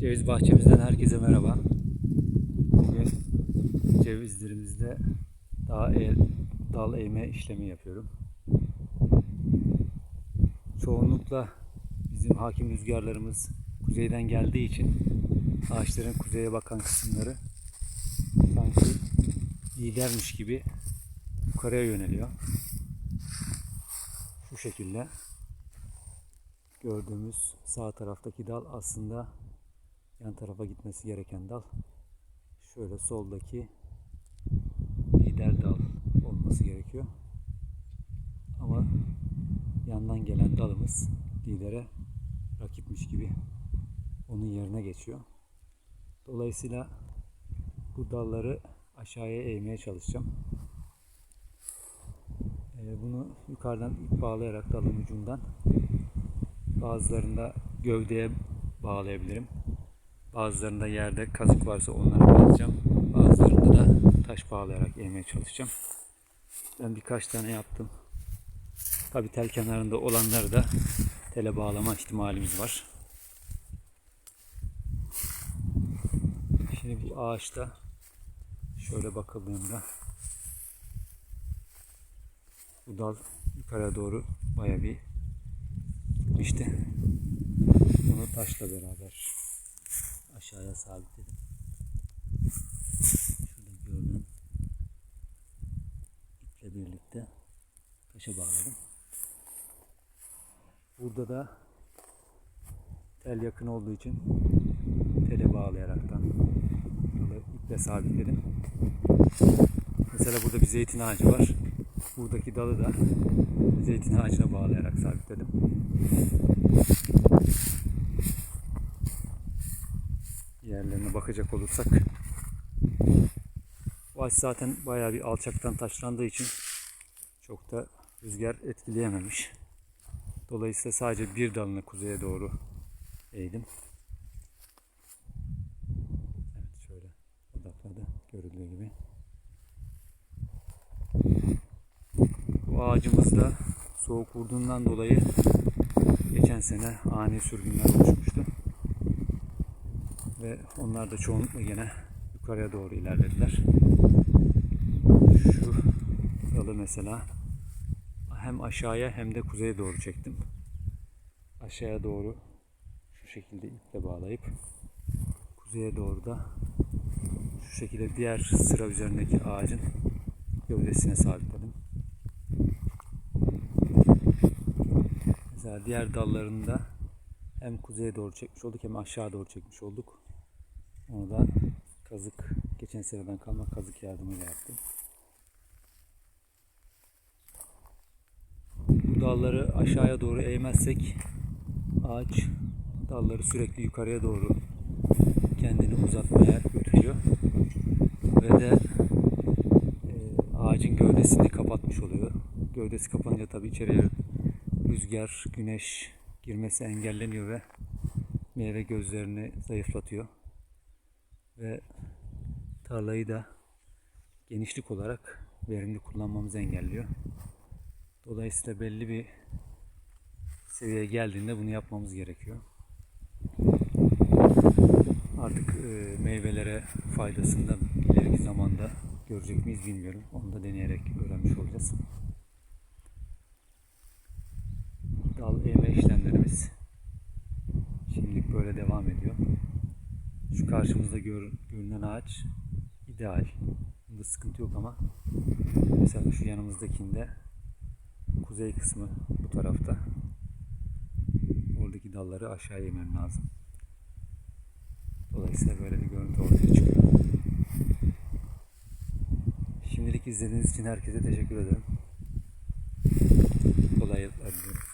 Ceviz bahçemizden herkese merhaba. Bugün cevizlerimizde daha el, dal eğme işlemi yapıyorum. Çoğunlukla bizim hakim rüzgarlarımız kuzeyden geldiği için ağaçların kuzeye bakan kısımları sanki lidermiş gibi yukarıya yöneliyor. Şu şekilde gördüğümüz sağ taraftaki dal aslında yan tarafa gitmesi gereken dal. Şöyle soldaki lider dal olması gerekiyor. Ama yandan gelen dalımız lidere rakipmiş gibi onun yerine geçiyor. Dolayısıyla bu dalları aşağıya eğmeye çalışacağım. Ee, Bunu yukarıdan ip bağlayarak dalın ucundan bazılarında gövdeye bağlayabilirim. Bazılarında yerde kazık varsa onlara bağlayacağım. Bazılarında da taş bağlayarak eğmeye çalışacağım. Ben birkaç tane yaptım. Tabi tel kenarında olanları da tele bağlama ihtimalimiz var. Şimdi bu ağaçta şöyle bakıldığında bu dal yukarıya doğru baya bir gitmişti. Bunu taşla beraber aşağıya sabitledim. Şurada gördüğün iple birlikte taşa bağladım. Burada da tel yakın olduğu için tele bağlayaraktan iple sabitledim. Mesela burada bir zeytin ağacı var. Buradaki dalı da zeytin ağacına bağlayarak sabitledim. Bakacak olursak ağaç zaten bayağı bir alçaktan taşlandığı için çok da rüzgar etkileyememiş. Dolayısıyla sadece bir dalını kuzeye doğru eğdim. Evet şöyle odakladı görüldüğü gibi. Bu ağacımız da soğuk vurduğundan dolayı geçen sene ani sürgünler oluşmuştu. Ve onlar da çoğunlukla yine yukarıya doğru ilerlediler. Şu dalı mesela hem aşağıya hem de kuzeye doğru çektim. Aşağıya doğru şu şekilde iple bağlayıp kuzeye doğru da şu şekilde diğer sıra üzerindeki ağacın gövdesine sabitledim. Mesela diğer dallarını da hem kuzeye doğru çekmiş olduk hem aşağı doğru çekmiş olduk. Onu da kazık, geçen seneden kalma kazık yardımıyla yaptım. Bu dalları aşağıya doğru eğmezsek ağaç dalları sürekli yukarıya doğru kendini uzatmaya götürüyor. Ve de e, ağacın gövdesini kapatmış oluyor. Gövdesi kapanınca tabii içeriye rüzgar, güneş girmesi engelleniyor ve meyve gözlerini zayıflatıyor. Ve tarlayı da genişlik olarak verimli kullanmamızı engelliyor. Dolayısıyla belli bir seviyeye geldiğinde bunu yapmamız gerekiyor. Artık e, meyvelere faydasını da ileriki zamanda görecek miyiz bilmiyorum. Onu da deneyerek öğrenmiş olacağız. Dal eğme işlemlerimiz şimdilik böyle devam ediyor. Şu karşımızda gör, görünen ağaç ideal. Bunda sıkıntı yok ama mesela şu yanımızdakinde kuzey kısmı bu tarafta. Oradaki dalları aşağı yemem lazım. Dolayısıyla böyle bir görüntü ortaya çıkıyor. Şimdilik izlediğiniz için herkese teşekkür ederim. Kolaylıklar diliyorum.